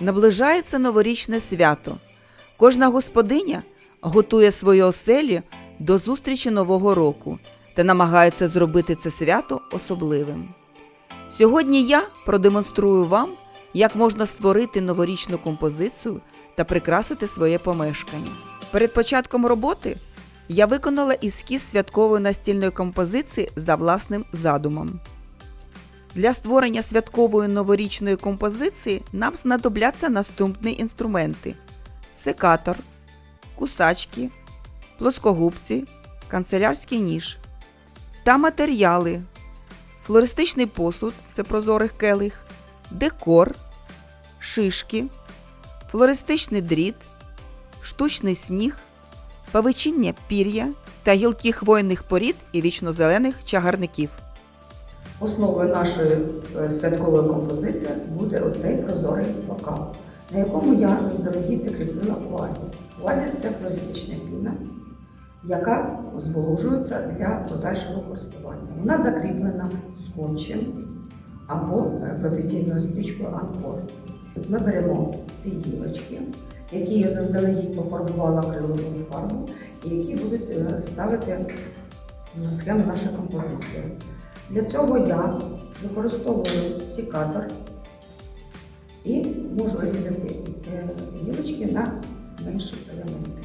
Наближається новорічне свято. Кожна господиня готує свої оселі до зустрічі Нового року та намагається зробити це свято особливим. Сьогодні я продемонструю вам, як можна створити новорічну композицію та прикрасити своє помешкання. Перед початком роботи я виконала ескіз святкової настільної композиції за власним задумом. Для створення святкової новорічної композиції нам знадобляться наступні інструменти: секатор, кусачки, плоскогубці, канцелярський ніж та матеріали: флористичний посуд це прозорих келих, декор, шишки, флористичний дріт, штучний сніг, павичіння пір'я та гілки хвойних порід і вічнозелених чагарників. Основою нашої е, святкової композиції буде оцей прозорий бокал, на якому я заздалегідь закріпила оазіс. Оазіс це флористична піна, яка зволожується для подальшого користування. Вона закріплена скотчем або е, професійною стрічкою анкор. Ми беремо ці гілочки, які я заздалегідь пофарбувала акриловою фарбу, і які будуть е, ставити на схему нашої композиції. Для цього я використовую секатор і можу різати е, гілочки на менші елементи.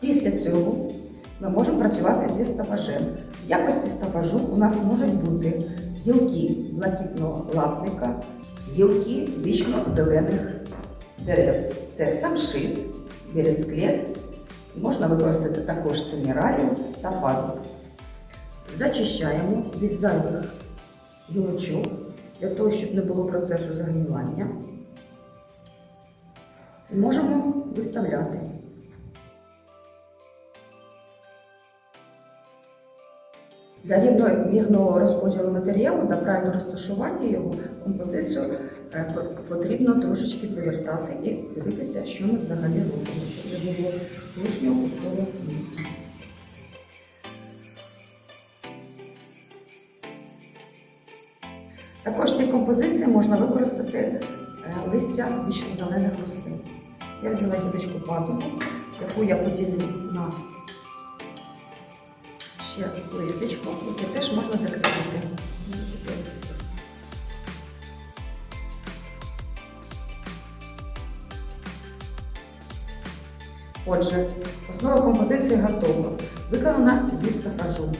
Після цього ми можемо працювати зі стафажем. В якості стафажу у нас можуть бути гілки блакитного лапника, гілки вічно-зелених дерев. Це самшит, бересклет, Можна використати також семірарію та паду. Зачищаємо від зайвих гілочок для того, щоб не було процесу загнівання. Можемо виставляти. Для рівномірного розподілу матеріалу та правильного розташування його композицію е, потрібно трошечки повертати і дивитися, що ми взагалі робимо, щоб не було лишнього пустого місця. Також в цій композиції можна використати е, листя вічно-зелених рослин. Я взяла гілочку патоку, яку я поділю на ще листячко, яке теж можна закріпити. Отже, основа композиції готова. Виконана зі стафажу.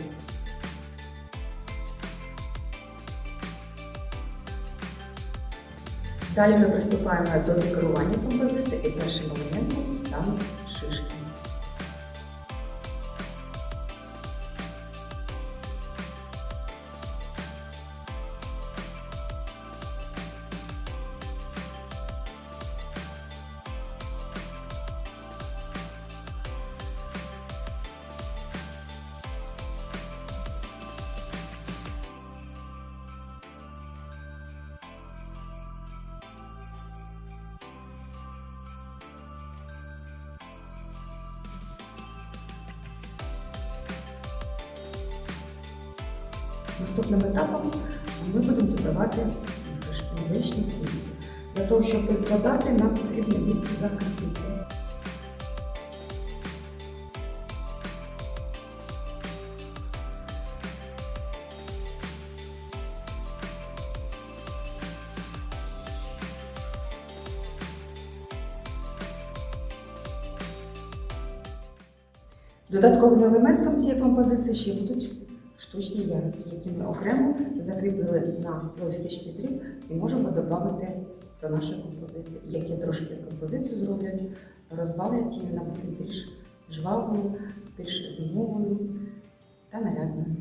Далі ми приступаємо до декорування композиції і першим елементом стануть шишки. Наступним етапом ми будемо додавати новорічні квіти. Для того, щоб додати, нам потрібно їх закріпити. Додатковим елементом цієї композиції ще будуть штучні ярки, які ми окремо закріпили на логістичний дріб і можемо додати до нашої композиції, які трошки композицію зроблять, розбавлять її, на бути більш жвавою, більш зимовою та нарядною.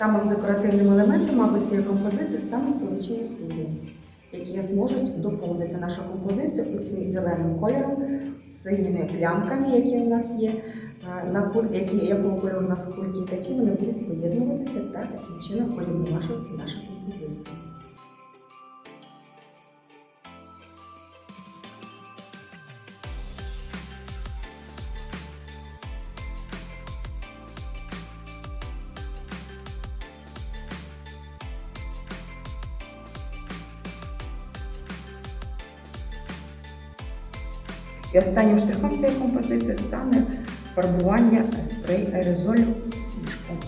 Самим декоративним елементом, мабуть, цієї композиції стануть величині пілі, які зможуть доповнити нашу композицію цим зеленим кольором, синіми плямками, які в нас є, на які, якого кольору у нас кульки, такі вони будуть поєднуватися та таким чином порівнювати нашу композицію. І останнім штрихом цієї композиції стане фарбування спрей аерозолю сніжком.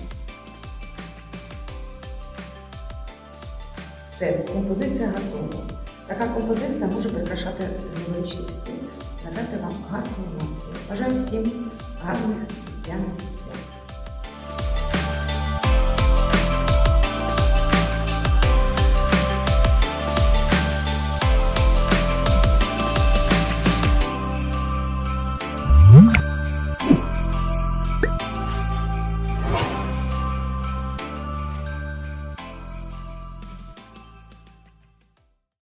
Все, композиція готова. Така композиція може прикрашати новорічний стіл, надати вам гарного настрою. Бажаю всім гарних